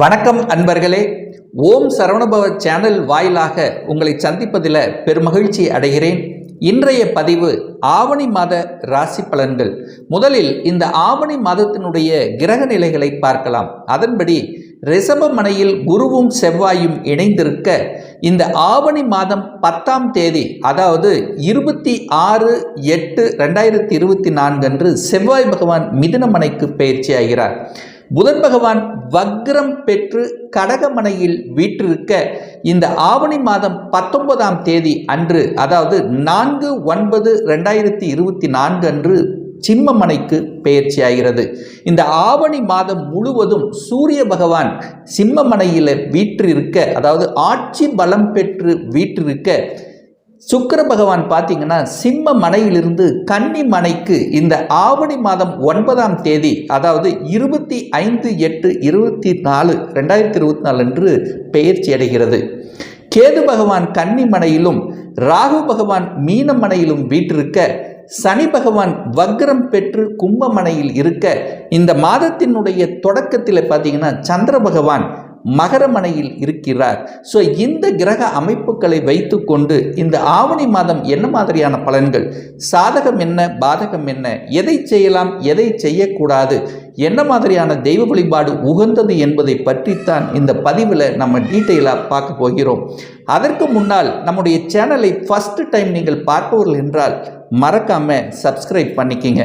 வணக்கம் அன்பர்களே. ஓம் சரவணபவ சேனல் வாயிலாக உங்களை சந்திப்பதில் பெருமகிழ்ச்சி அடைகிறேன். இன்றைய பதிவு ஆவணி மாத ராசி பலன்கள். முதலில் இந்த ஆவணி மாதத்தினுடைய கிரக நிலைகளை பார்க்கலாம். அதன்படி ரிஷபமனையில் குருவும் செவ்வாயும் இணைந்திருக்க இந்த ஆவணி மாதம் பத்தாம் தேதி அதாவது இருபத்தி ஆறு எட்டு ரெண்டாயிரத்தி இருபத்தி நான்கு அன்று செவ்வாய் பகவான் மிதுனமனைக்கு பயிற்சியாகிறார். புதன் பகவான் வக்ரம் பெற்று கடகமனையில் வீற்றிருக்க இந்த ஆவணி மாதம் பத்தொன்பதாம் தேதி அன்று அதாவது நான்கு ஒன்பது ரெண்டாயிரத்தி இருபத்தி நான்கு அன்று சிம்மமனைக்கு பெயர்ச்சியாகிறது. இந்த ஆவணி மாதம் முழுவதும் சூரிய பகவான் சிம்மமனையில் வீற்றிருக்க அதாவது ஆட்சி பலம் பெற்று வீற்றிருக்க சுக்கர பகவான் பார்த்தீங்கன்னா சிம்ம மனையிலிருந்து கன்னி மனைக்கு இந்த ஆவணி மாதம் ஒன்பதாம் தேதி அதாவது இருபத்தி ஐந்து எட்டு இருபத்தி நாலு ரெண்டாயிரத்தி இருபத்தி நாலு அன்று பெயர்ச்சி அடைகிறது. கேது பகவான் கன்னி மனையிலும் ராகு பகவான் மீன மனையிலும் வீற்றிருக்க சனி பகவான் வக்ரம் பெற்று கும்பமனையில் இருக்க இந்த மாதத்தினுடைய தொடக்கத்தில் பார்த்தீங்கன்னா சந்திர பகவான் மகரமனையில் இருக்கிறார். ஸோ இந்த கிரக அமைப்புகளை வைத்துக்கொண்டு இந்த ஆவணி மாதம் என்ன மாதிரியான பலன்கள்? சாதகம் என்ன? பாதகம் என்ன? எதை செய்யலாம்? எதை செய்யக்கூடாது? என்ன மாதிரியான தெய்வ வழிபாடு உகந்தது என்பதை பற்றித்தான் இந்த பதிவில் நம்ம டீட்டெயிலாக பார்க்க போகிறோம். அதற்கு முன்னால் நம்முடைய சேனலை ஃபஸ்ட்டு டைம் நீங்கள் பார்ப்பவர்கள் என்றால் மறக்காமல் சப்ஸ்கிரைப் பண்ணிக்கிங்க.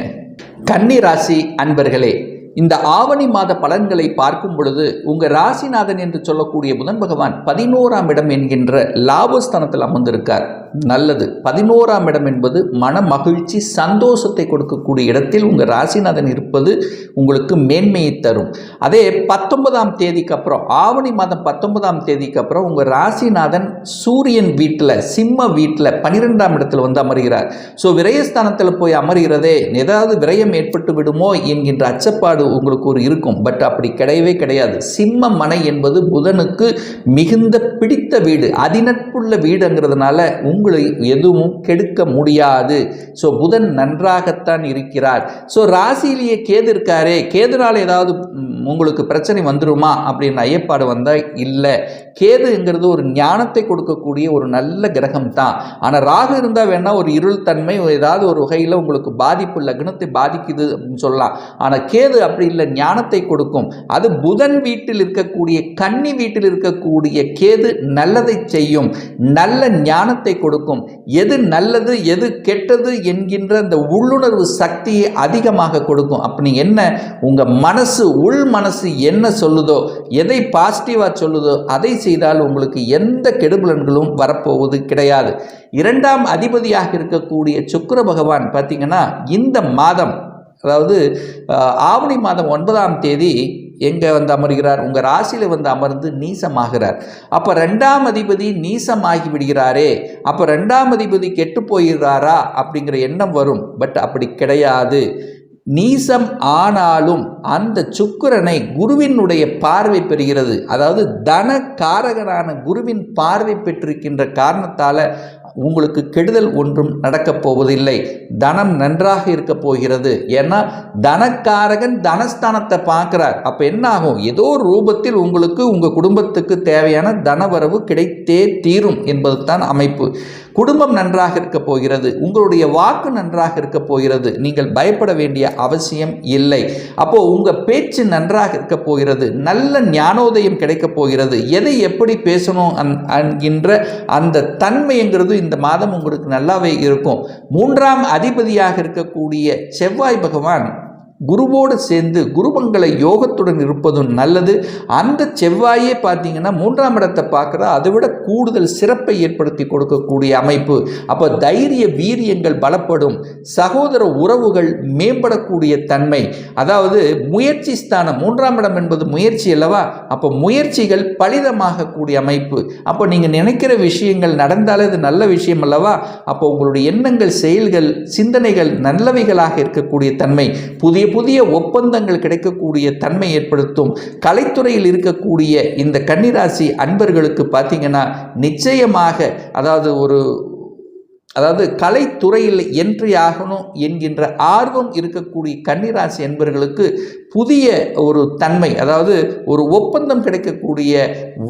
கன்னி ராசி அன்பர்களே இந்த ஆவணி மாத பலன்களை பார்க்கும் பொழுது உங்கள் ராசிநாதன் என்று சொல்லக்கூடிய புதன் பகவான் பதினோராம் இடம் என்கின்ற லாபஸ்தானத்தில் அமர்ந்திருக்கார். நல்லது. பதினோராம் இடம் என்பது மன மகிழ்ச்சி சந்தோஷத்தை கொடுக்கக்கூடிய இடத்தில் உங்கள் ராசிநாதன் இருப்பது உங்களுக்கு மேன்மையை தரும். அதே பத்தொன்பதாம் தேதிக்கு அப்புறம் ஆவணி மாதம் பத்தொன்பதாம் தேதிக்கு அப்புறம் உங்கள் ராசிநாதன் சூரியன் வீட்டில் சிம்ம வீட்டில் பனிரெண்டாம் இடத்தில் வந்து அமர்கிறார். ஸோ விரயஸ்தானத்தில் போய் அமர்கிறதே ஏதாவது விரயம் ஏற்பட்டு விடுமோ என்கின்ற அச்சப்பாடு உங்களுக்கு ஒரு இருக்கும். பட் அப்படி கிடையவே கிடையாது. சிம்ம மனை என்பது புதனுக்கு மிகுந்த பிடித்த வீடு. அதிநட்புள்ள வீடுங்கிறதுனால உங்களை எதுவும் கெடுக்க முடியாது. ஸோ புதன் நன்றாகத்தான் இருக்கிறார். ஸோ ராசியிலேயே கேது இருக்காரே. கேதுனால ஏதாவது உங்களுக்கு பிரச்சனை வந்துருமா? அப்படின்னு ஐயப்பாடு வந்தால் இல்லை. கேதுங்கிறது ஒரு ஞானத்தை கொடுக்கக்கூடிய ஒரு நல்ல கிரகம் தான் ஆனால் ராகு இருந்தால் வேணால் ஒரு இருள் தன்மை ஏதாவது ஒரு வகையில் உங்களுக்கு பாதிப்பு லக்னத்தை பாதிக்குது அப்படின்னு சொல்லலாம். ஆனால் கேது அப்படி இல்லை ஞானத்தை கொடுக்கும். அது புதன் வீட்டில் இருக்கக்கூடிய கன்னி வீட்டில் இருக்கக்கூடிய கேது நல்லதை செய்யும். நல்ல ஞானத்தை கொடுக்கும். எது நல்லது எது கெட்டது என்கின்ற அந்த உள்ளுணர்வு சக்தியை அதிகமாக கொடுக்கும். அப்படி என்ன உங்கள் மனசு உள் மனசு என்ன சொல்லுதோ எதை பாசிட்டிவாக சொல்லுதோ அதை செய்தால் உங்களுக்கு எந்த கெடுபலன்களும் வரப்போவது கிடையாது. இரண்டாம் அதிபதியாக இருக்கக்கூடிய சுக்கர பகவான் பார்த்தீங்கன்னா இந்த மாதம் அதாவது ஆவணி மாதம் ஒன்பதாம் தேதி எங்கே வந்து அமர்கிறார்? உங்கள் ராசியில் வந்து அமர்ந்து நீசமாகிறார். அப்போ ரெண்டாம் அதிபதி நீசமாகி விடுகிறாரே. அப்போ ரெண்டாம் அதிபதி கெட்டு போயிடுறாரா? அப்படிங்கிற எண்ணம் வரும். பட் அப்படி கிடையாது. நீசம் ஆனாலும் அந்த சுக்கிரனை குருவினுடைய பார்வை பெறுகிறது. அதாவது தன காரகனான குருவின் பார்வை பெற்றிருக்கின்ற காரணத்தால் உங்களுக்கு கெடுதல் ஒன்றும் நடக்கப் போவதில்லை. தனம் நன்றாக இருக்க போகிறது. ஏன்னா தனக்காரகன் தனஸ்தானத்தை பார்க்குறார். அப்போ என்ன ஆகும் ஏதோ ஒரு ரூபத்தில் உங்களுக்கு உங்கள் குடும்பத்துக்கு தேவையான தனவரவு கிடைத்தே தீரும் என்பது தான் அமைப்பு. குடும்பம் நன்றாக இருக்க போகிறது உங்களுடைய வாக்கு நன்றாக இருக்க போகிறது நீங்கள் பயப்பட வேண்டிய அவசியம் இல்லை. அப்போ உங்கள் பேச்சு நன்றாக இருக்க போகிறது நல்ல ஞானோதயம் கிடைக்கப் போகிறது. எதை எப்படி பேசணும் என்கின்ற அந்த தன்மைங்கிறது இந்த மாதம் உங்களுக்கு நல்லாவே இருக்கும். மூன்றாம் அதிபதியாக இருக்கக்கூடிய செவ்வாய் பகவான் குருவோடு சேர்ந்து குருமங்கள யோகத்துடன் இருப்பதும் நல்லது. அந்த செவ்வாயே பார்த்தீங்கன்னா மூன்றாம் இடத்தை பார்க்குறா அதை விட கூடுதல் சிறப்பை ஏற்படுத்தி கொடுக்கக்கூடிய அமைப்பு. அப்போ தைரிய வீரியங்கள் பலப்படும். சகோதர உறவுகள் மேம்படக்கூடிய தன்மை. அதாவது முயற்சி ஸ்தானம் மூன்றாம் இடம் என்பது முயற்சி அல்லவா? அப்போ முயற்சிகள் பலிதமாகக்கூடிய அமைப்பு. அப்போ நீங்கள் நினைக்கிற விஷயங்கள் நடந்தாலே அது நல்ல விஷயம் அல்லவா? அப்போ உங்களுடைய எண்ணங்கள் செயல்கள் சிந்தனைகள் நல்லவைகளாக இருக்கக்கூடிய தன்மை. புதிய புதிய ஒப்பந்தங்கள் கிடைக்கக்கூடிய தன்மை ஏற்படுத்தும் கலைத்துறையில் இருக்கக்கூடிய இந்த கன்னிராசி அன்பர்களுக்கு பார்த்தீங்கன்னா நிச்சயமாக அதாவது ஒரு அதாவது கலைத்துறையில் என்ட்ரி ஆகணும் என்கின்ற ஆர்வம் இருக்கக்கூடிய கன்னிராசி என்பவர்களுக்கு புதிய ஒரு தன்மை அதாவது ஒரு ஒப்பந்தம் கிடைக்கக்கூடிய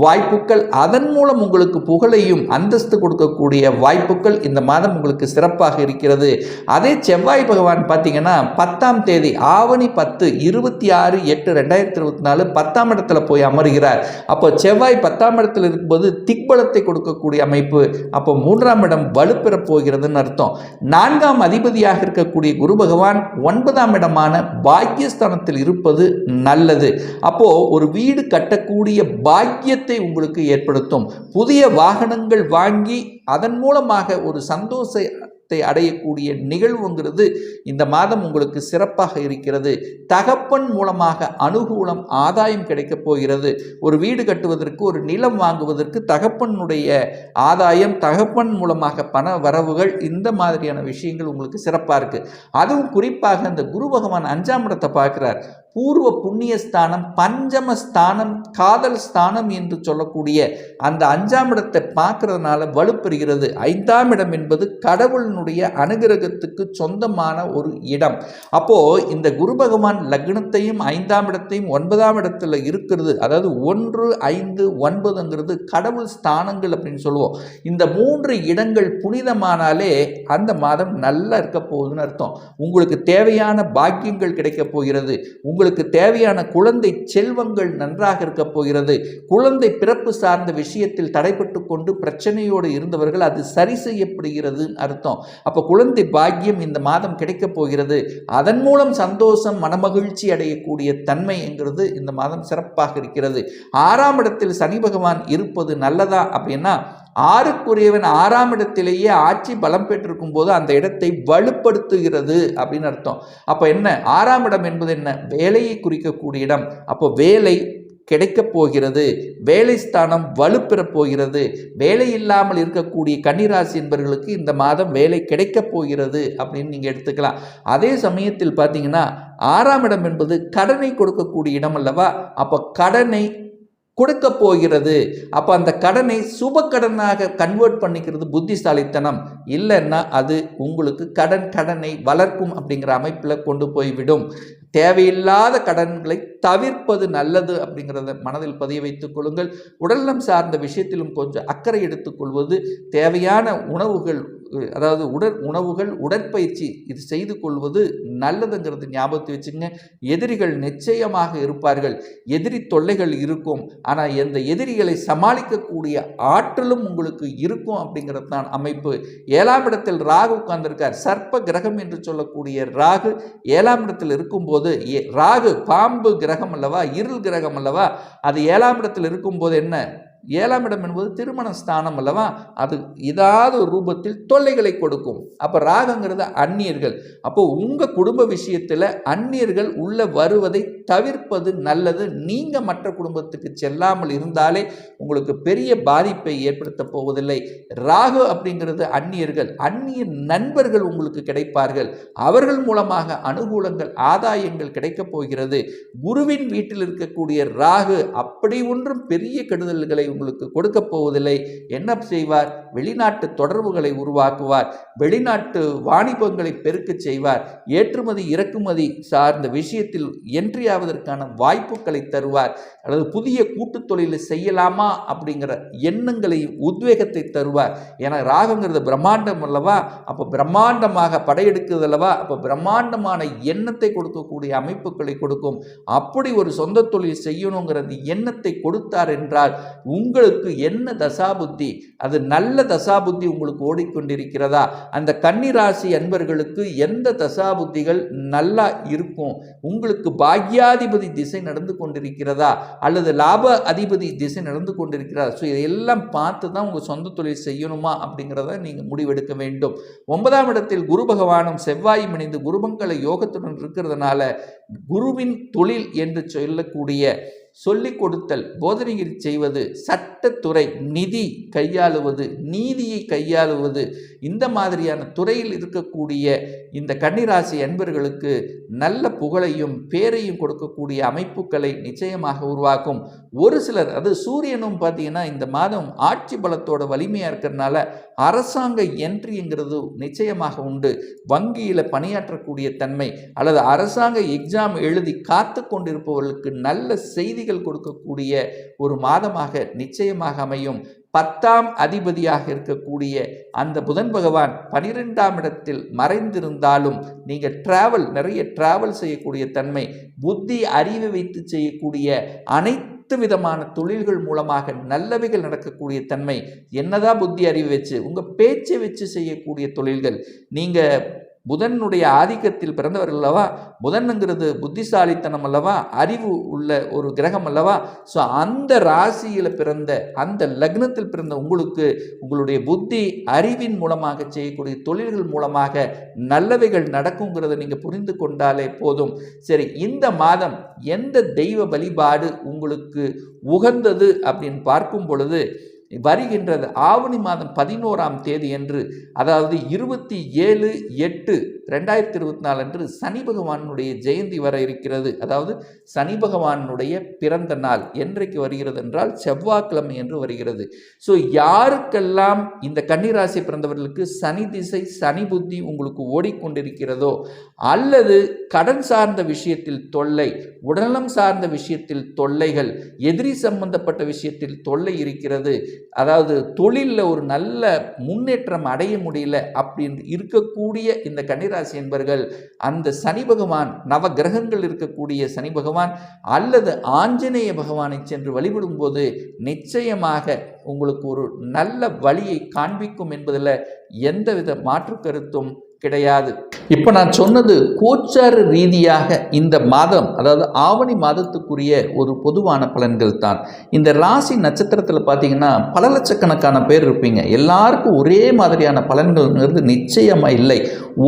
வாய்ப்புகள் அதன் மூலம் உங்களுக்கு புகழையும் அந்தஸ்து கொடுக்கக்கூடிய வாய்ப்புகள் இந்த மாதம் உங்களுக்கு சிறப்பாக இருக்கிறது. அதே செவ்வாய் பகவான் பார்த்தீங்கன்னா பத்தாம் தேதி ஆவணி பத்து இருபத்தி ஆறு எட்டு ரெண்டாயிரத்தி இருபத்தி நாலு பத்தாம் இடத்துல போய் அமர்கிறார். அப்போ செவ்வாய் பத்தாம் இடத்துல இருக்கும்போது திக்பலத்தை கொடுக்கக்கூடிய அமைப்பு அப்போ மூன்றாம் இடம் வலுப்பெற போகிறதுன்னு அர்த்தம். நான்காம் அதிபதியாக இருக்கக்கூடிய குரு பகவான் ஒன்பதாம் இடமான பாக்கியஸ்தானத்தில் இருப்பது நல்லது. அப்போ ஒரு வீடு கட்டக்கூடிய பாக்கிய பாக்கியத்தை உங்களுக்கு ஏற்படுத்தும். புதிய வாகனங்கள் வாங்கி அதன் மூலமாக ஒரு சந்தோஷத்தை அடையக்கூடிய நிகழ்வுங்கிறது இந்த மாதம் உங்களுக்கு சிறப்பாக இருக்கிறது. தகப்பன் மூலமாக அனுகூலம் ஆதாயம் கிடைக்கப் போகிறது. ஒரு வீடு கட்டுவதற்கு ஒரு நிலம் வாங்குவதற்கு தகப்பனுடைய ஆதாயம் தகப்பன் மூலமாக பண வரவுகள் இந்த மாதிரியான விஷயங்கள் உங்களுக்கு சிறப்பாக இருக்குது அதுவும் குறிப்பாக இந்த குரு பகவான் அஞ்சாம் இடத்தை பார்க்குறார். பூர்வ புண்ணியஸ்தானம் பஞ்சம ஸ்தானம் காதல் ஸ்தானம் என்று சொல்லக்கூடிய அந்த அஞ்சாம் இடத்தை பார்க்கறதுனால வலுப்பெறுகிறது. ஐந்தாம் இடம் என்பது கடவுளினுடைய அனுகிரகத்துக்கு சொந்தமான ஒரு இடம். அப்போ இந்த குரு பகவான் லக்னத்தையும் ஐந்தாம் இடத்தையும் ஒன்பதாம் இடத்துல இருக்கிறது. அதாவது ஒன்று ஐந்து ஒன்பதுங்கிறது கடவுள் ஸ்தானங்கள் அப்படின்னு சொல்லுவோம். இந்த மூன்று இடங்கள் புனிதமானாலே அந்த மாதம் நல்லா இருக்க போகுதுன்னு அர்த்தம். உங்களுக்கு தேவையான பாக்கியங்கள் கிடைக்கப் போகிறது. உங்களுக்கு தேவையான குழந்தை செல்வங்கள் நன்றாக இருக்க போகிறது. குழந்தை பிறப்பு சார்ந்த விஷயத்தில் தடைப்பட்டு கொண்டு பிரச்சனையோடு இருந்தவர்கள் அது சரி செய்யப்படுகிறது அர்த்தம். அப்போ குழந்தை பாக்கியம் இந்த மாதம் கிடைக்கப் போகிறது. அதன் மூலம் சந்தோஷம் மனமகிழ்ச்சி அடையக்கூடிய தன்மை என்கிறது இந்த மாதம் சிறப்பாக இருக்கிறது. ஆறாம் இடத்தில் சனி பகவான் இருப்பது நல்லதா அப்படின்னா ஆறுக்குரியவன் ஆறாம் இடத்திலேயே ஆட்சி பலம் பெற்றிருக்கும் போது அந்த இடத்தை வலுப்படுத்துகிறது அப்படின்னு அர்த்தம். அப்போ என்ன? ஆறாம் இடம் என்பது என்ன? வேலையை குறிக்கக்கூடிய இடம். அப்போ வேலை கிடைக்கப் போகிறது. வேலை ஸ்தானம் வலுப்பெறப் போகிறது. வேலை இல்லாமல் இருக்கக்கூடிய கன்னிராசி என்பவர்களுக்கு இந்த மாதம் வேலை கிடைக்கப் போகிறது அப்படின்னு நீங்கள் எடுத்துக்கலாம். அதே சமயத்தில் பார்த்தீங்கன்னா ஆறாம் இடம் என்பது கடனை கொடுக்கக்கூடிய இடம் அல்லவா? அப்போ கடனை கொடுக்க போகிறது. அப்போ அந்த கடனை சுப கடனாக கன்வெர்ட் பண்ணிக்கிறது புத்திசாலித்தனம். இல்லைன்னா அது உங்களுக்கு கடன் கடனை வளர்க்கும் அப்படிங்கிற அமைப்பில் கொண்டு போய்விடும் தேவையில்லாத கடன்களை தவிர்ப்பது நல்லது அப்படிங்கிறத மனதில் பதிய வைத்துக் கொள்ளுங்கள். உடல்நலம் சார்ந்த விஷயத்திலும் கொஞ்சம் அக்கறை எடுத்துக்கொள்வது தேவையான உணவுகள் அதாவது உடற் உணவுகள் உடற்பயிற்சி இது செய்து கொள்வது நல்லதுங்கிறது ஞாபகத்தை வச்சுங்க எதிரிகள் நிச்சயமாக இருப்பார்கள். எதிரி தொல்லைகள் இருக்கும். ஆனால் எந்த எதிரிகளை சமாளிக்கக்கூடிய ஆற்றலும் உங்களுக்கு இருக்கும் அப்படிங்கிறது தான் அமைப்பு. ஏழாம் இடத்தில் ராகு உட்கார்ந்திருக்கார். சர்ப்ப கிரகம் என்று சொல்லக்கூடிய ராகு ஏழாம் இடத்தில் இருக்கும்போது ராகு பாம்பு கிரகம் அல்லவா இருள் கிரகம் அல்லவா அது ஏழாம் இடத்தில் இருக்கும்போது என்ன? ஏழாம் இடம் என்பது திருமண ஸ்தானம் அல்லவா? அது ஏதாவது ஒரு ரூபத்தில் தொல்லைகளை கொடுக்கும். அப்போ ராகங்கிறது அந்நியர்கள். அப்போ உங்கள் குடும்ப விஷயத்தில் அந்நியர்கள் உள்ள வருவதை தவிர்ப்பது நல்லது. நீங்கள் மற்ற குடும்பத்துக்கு செல்லாமல் இருந்தாலே உங்களுக்கு பெரிய பாதிப்பை ஏற்படுத்த போவதில்லை. ராகு அப்படிங்கிறது அந்நியர்கள். அந்நிய நண்பர்கள் உங்களுக்கு கிடைப்பார்கள். அவர்கள் மூலமாக அனுகூலங்கள் ஆதாயங்கள் கிடைக்கப் போகிறது. குருவின் வீட்டில் இருக்கக்கூடிய ராகு அப்படி ஒன்றும் பெரிய கெடுதல்களை உங்களுக்கு கொடுக்க போவதில்லை. என்ன செய்வார்? வெளிநாட்டு தொடர்புகளை உருவாக்குவார். வெளிநாட்டு வாணிபங்களை பெருக்கச் செய்வார். ஏற்றுமதி இறக்குமதி சார்ந்த விஷயத்தில் என்றியாவதற்கான வாய்ப்புகளை தருவார். அல்லது புதிய கூட்டு தொழிலை செய்யலாமா அப்படிங்கிற எண்ணங்களை உத்வேகத்தை தருவார். என ராகங்கிறது பிரம்மாண்டம் அல்லவா? அப்போ பிரம்மாண்டமாக படையெடுக்குது அல்லவா? அப்போ பிரம்மாண்டமான எண்ணத்தை கொடுக்கக்கூடிய அமைப்புகளை கொடுக்கும். அப்படி ஒரு சொந்த தொழில் செய்யணுங்கிற எண்ணத்தை கொடுத்தார் என்றால் உங்களுக்கு என்ன தசாபுத்தி? அது நல்ல தசாபுத்தி உங்களுக்கு ஓடிக்கொண்டிருக்கிறதா? அந்த கன்னிராசி அன்பர்களுக்கு எந்த தசாபுத்திகள் நல்லா இருக்கும்? உங்களுக்கு பாக்யாதிபதி திசை நடந்து கொண்டிருக்கிறதா? அல்லது லாப அதிபதி திசை நடந்து கொண்டிருக்கிறதா? ஸோ இதையெல்லாம் பார்த்து தான் உங்கள் சொந்த தொழில் செய்யணுமா? அப்படிங்கிறத நீங்கள் முடிவெடுக்க வேண்டும். ஒன்பதாம் இடத்தில் குரு பகவானும் செவ்வாயும் இணைந்து குருமங்கள யோகத்துடன் இருக்கிறதுனால குருவின் தொழில் என்று சொல்லக்கூடிய சொல்லிக் கொடுத்தல் போதனைகள் செய்வது சட்டத்துறை நிதி கையாளுவது நீதியை கையாளுவது இந்த மாதிரியான துறையில் இருக்கக்கூடிய இந்த கன்னிராசி அன்பர்களுக்கு நல்ல புகழையும் பேரையும் கொடுக்கக்கூடிய அமைப்புகளை நிச்சயமாக உருவாக்கும். ஒரு சிலர் அது சூரியனும் பார்த்தீங்கன்னா இந்த மாதம் ஆட்சி பலத்தோட வலிமையாக இருக்கிறதுனால அரசாங்க என்ட்ரிங்கிறது நிச்சயமாக உண்டு. வங்கியில் பணியாற்றக்கூடிய தன்மை அல்லது அரசாங்க எக்ஸாம் எழுதி காத்து கொண்டிருப்பவர்களுக்கு நல்ல செய்திகள் கொடுக்கக்கூடிய ஒரு மாதமாக நிச்சயமாக அமையும். பத்தாம் அதிபதியாக இருக்கக்கூடிய அந்த புதன் பகவான் பனிரெண்டாம் இடத்தில் மறைந்திருந்தாலும் நீங்கள் டிராவல் நிறைய டிராவல் செய்யக்கூடிய தன்மை புத்தி அறிவை வைத்து செய்யக்கூடிய அனைத்து அனைத்து விதமான தொழில்கள் மூலமாக நல்லவைகள் நடக்கக்கூடிய தன்மை என்னதான் புத்தி அறிவு வச்சு உங்கள் பேச்சை வச்சு செய்யக்கூடிய தொழில்கள் நீங்கள் புதனுடைய ஆதிக்கத்தில் பிறந்தவர்கள் அல்லவா? புதனுங்கிறது புத்திசாலித்தனம் அல்லவா? அறிவு உள்ள ஒரு கிரகம் அல்லவா? ஸோ அந்த ராசியில் பிறந்த அந்த லக்னத்தில் பிறந்த உங்களுக்கு உங்களுடைய புத்தி அறிவின் மூலமாக செய்யக்கூடிய தொழில்கள் மூலமாக நல்லவைகள் நடக்குங்கிறத நீங்கள் புரிந்து கொண்டாலே போதும். சரி இந்த மாதம் எந்த தெய்வ வழிபாடு உங்களுக்கு உகந்தது அப்படின்னு பார்க்கும் பொழுது வருகின்றது. ஆவணி மாதம் பதினோராம் தேதி என்று அதாவது இருபத்தி ஏழு எட்டு ரெண்டாயிரத்தி இருபத்தி நாலு அன்று சனி பகவானுடைய ஜெயந்தி வர இருக்கிறது. அதாவது சனி பகவானுடைய பிறந்த நாள் என்றைக்கு வருகிறது என்றால் செவ்வாய்க்கிழமை என்று வருகிறது. ஸோ யாருக்கெல்லாம் இந்த கன்னிராசி பிறந்தவர்களுக்கு சனி திசை சனி புத்தி உங்களுக்கு ஓடிக்கொண்டிருக்கிறதோ அல்லது கடன் சார்ந்த விஷயத்தில் தொல்லை உடல்நலம் சார்ந்த விஷயத்தில் தொல்லைகள் எதிரி சம்பந்தப்பட்ட விஷயத்தில் தொல்லை இருக்கிறது அதாவது தொழிலில் ஒரு நல்ல முன்னேற்றம் அடைய முடியல அப்படின்னு இருக்கக்கூடிய இந்த கன்னிராசி என்பர்கள் அந்த சனி பகவான் நவ கிரகங்கள் இருக்கக்கூடிய சனி பகவான் அல்லது ஆஞ்சநேய பகவானை சென்று வழிபடும் போது நிச்சயமாக உங்களுக்கு ஒரு நல்ல வழியை காண்பிக்கும் என்பதில் எந்தவித மாற்று கருத்தும் கிடையாது. இப்போ நான் சொன்னது கோச்சார ரீதியாக இந்த மாதம் அதாவது ஆவணி மாதத்துக்குரிய ஒரு பொதுவான பலன்கள் தான். இந்த ராசி நட்சத்திரத்தில் பார்த்தீங்கன்னா பல லட்சக்கணக்கான பேர் இருப்பீங்க. எல்லாருக்கும் ஒரே மாதிரியான பலன்கள்ங்கிறது நிச்சயமாக இல்லை.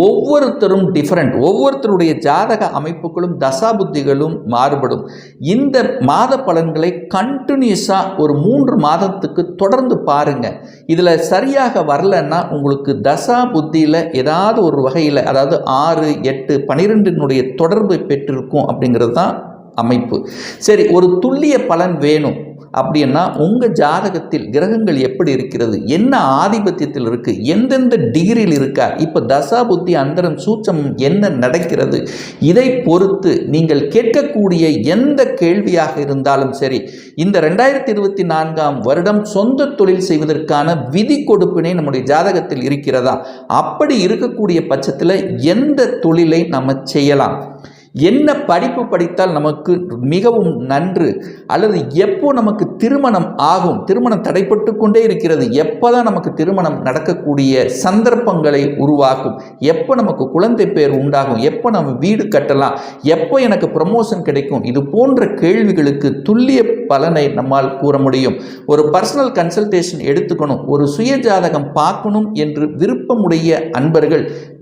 ஒவ்வொருத்தரும் டிஃப்ரெண்ட் ஒவ்வொருத்தருடைய ஜாதக அமைப்புகளும் தசாபுத்திகளும் மாறுபடும். இந்த மாத பலன்களை கண்டினியூஸாக ஒரு மூன்று மாதத்துக்கு தொடர்ந்து பாருங்கள் இதில் சரியாக வரலன்னா உங்களுக்கு தசா புத்தியில் ஏதாவது ஒரு வகையில் அதாவது ஆறு எட்டு பனிரெண்டினுடைய தொடர்பு பெற்றிருக்கும் அப்படிங்கிறது தான் அமைப்பு. சரி ஒரு துல்லிய பலன் வேணும். அப்படின்னா உங்கள் ஜாதகத்தில் கிரகங்கள் எப்படி இருக்கிறது? என்ன ஆதிபத்தியத்தில் இருக்குது எந்தெந்த டிகிரியில் இருக்கா? இப்போ தசா புத்தி அந்தரம் சூச்சம் என்ன நடக்கிறது? இதை பொறுத்து நீங்கள் கேட்கக்கூடிய எந்த கேள்வியாக இருந்தாலும் சரி இந்த ரெண்டாயிரத்தி இருபத்தி நான்காம் வருடம் சொந்த தொழில் செய்வதற்கான விதி கொடுப்பினை நம்முடைய ஜாதகத்தில் இருக்கிறதா? அப்படி இருக்கக்கூடிய பட்சத்தில் எந்த தொழிலை நம்ம செய்யலாம்? என்ன படிப்பு படித்தால் நமக்கு மிகவும் நன்று? அல்லது எப்போ நமக்கு திருமணம் ஆகும்? திருமணம் தடைப்பட்டு கொண்டே இருக்கிறது. எப்போ தான் நமக்கு திருமணம் நடக்கக்கூடிய சந்தர்ப்பங்களை உருவாக்கும்? எப்போ நமக்கு குழந்தை பேர் உண்டாகும்? எப்போ நம்ம வீடு கட்டலாம்? எப்போ எனக்கு ப்ரமோஷன் கிடைக்கும்? இது போன்ற கேள்விகளுக்கு துல்லிய பலனை நம்மால் கூற முடியும். ஒரு பர்சனல் கன்சல்டேஷன் எடுத்துக்கணும். ஒரு சுய ஜாதகம் பார்க்கணும் என்று விருப்பமுடைய அன்பர்கள்